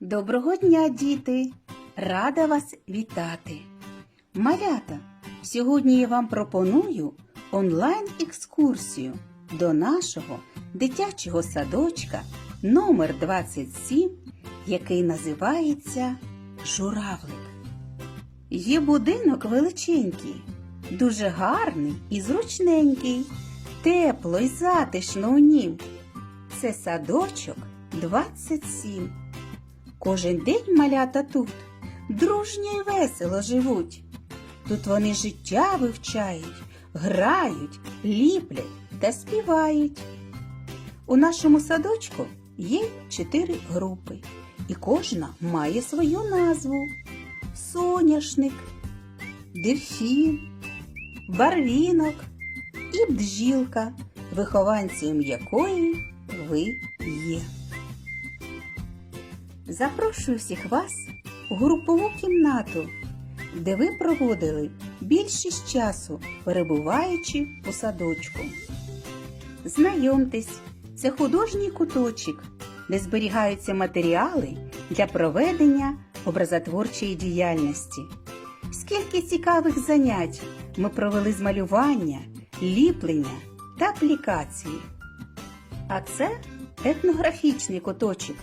Доброго дня, діти! Рада вас вітати! Малята! Сьогодні я вам пропоную онлайн-екскурсію до нашого дитячого садочка номер 27, який називається Журавлик. Є будинок величенький, дуже гарний і зручненький, тепло і затишно у нім. Це садочок 27. Кожен день малята тут дружньо й весело живуть. Тут вони життя вивчають, грають, ліплять та співають. У нашому садочку є чотири групи, і кожна має свою назву: соняшник, дельфін, барвінок і бджілка, вихованцем якої ви є. Запрошую всіх вас у групову кімнату, де ви проводили більшість часу, перебуваючи у садочку. Знайомтесь, це художній куточок, де зберігаються матеріали для проведення образотворчої діяльності. Скільки цікавих занять ми провели з малювання, ліплення та аплікації. А це етнографічний куточок,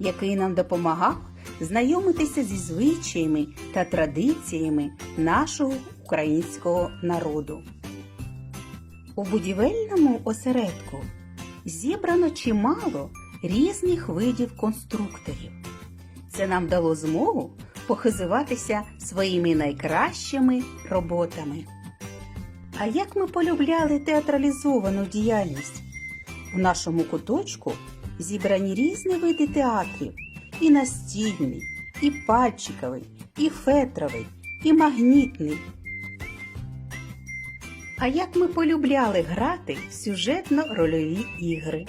який нам допомагав знайомитися зі звичаями та традиціями нашого українського народу. У будівельному осередку зібрано чимало різних видів конструкторів. Це нам дало змогу похизуватися своїми найкращими роботами. А як ми полюбляли театралізовану діяльність? У нашому куточку зібрані різні види театрів: і настільний, і пальчиковий, і фетровий, і магнітний. А як ми полюбляли грати в сюжетно-рольові ігри?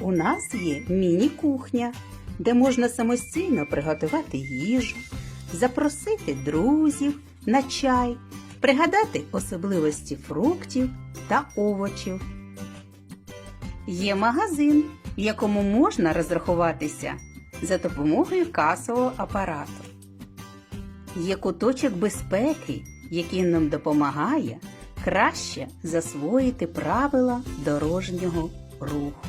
У нас є міні-кухня, де можна самостійно приготувати їжу, запросити друзів на чай, пригадати особливості фруктів та овочів. Є магазин, в якому можна розрахуватися за допомогою касового апарату. Є куточок безпеки, який нам допомагає краще засвоїти правила дорожнього руху.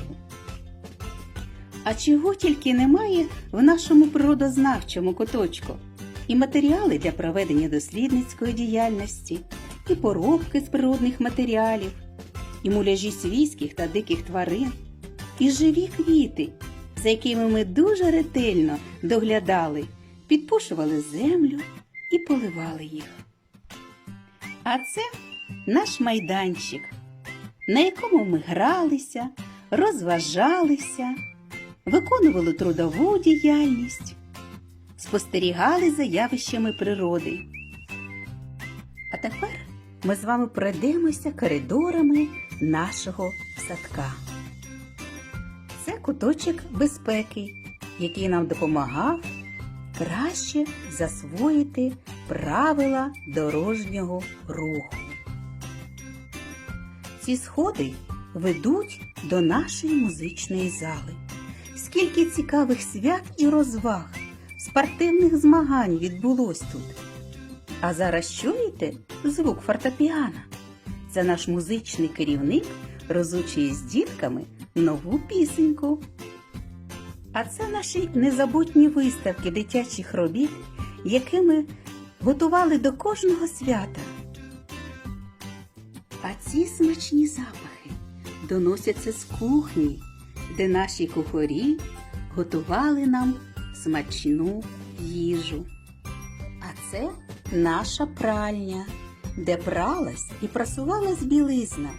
А чого тільки немає в нашому природознавчому куточку? І матеріали для проведення дослідницької діяльності, і поробки з природних матеріалів, і муляжі свійських та диких тварин, і живі квіти, за якими ми дуже ретельно доглядали, підпушували землю і поливали їх. А це наш майданчик, на якому ми гралися, розважалися, виконували трудову діяльність, спостерігали за явищами природи. А тепер ми з вами пройдемося коридорами нашого садка. Куточок безпеки, який нам допомагав краще засвоїти правила дорожнього руху. Ці сходи ведуть до нашої музичної зали. Скільки цікавих свят і розваг, спортивних змагань відбулось тут. А зараз чуєте звук фортепіано? Це наш музичний керівник розучує з дітками нову пісеньку. А це наші незабутні виставки дитячих робіт, які ми готували до кожного свята. А ці смачні запахи доносяться з кухні, де наші кухарі готували нам смачну їжу. А це наша пральня, де пралась і прасувалась білизна,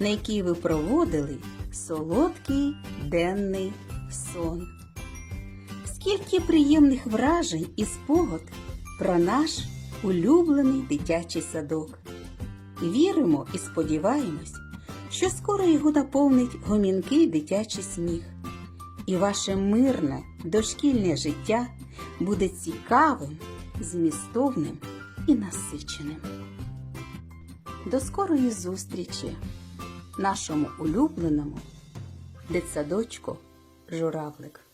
на якій ви проводили солодкий денний сон. Скільки приємних вражень і спогад про наш улюблений дитячий садок. Віримо і сподіваємось, що скоро його наповнить гомінкий дитячий сміх, і ваше мирне дошкільне життя буде цікавим, змістовним і насиченим. До скорої зустрічі нашому улюбленому дитсадочку Журавлик.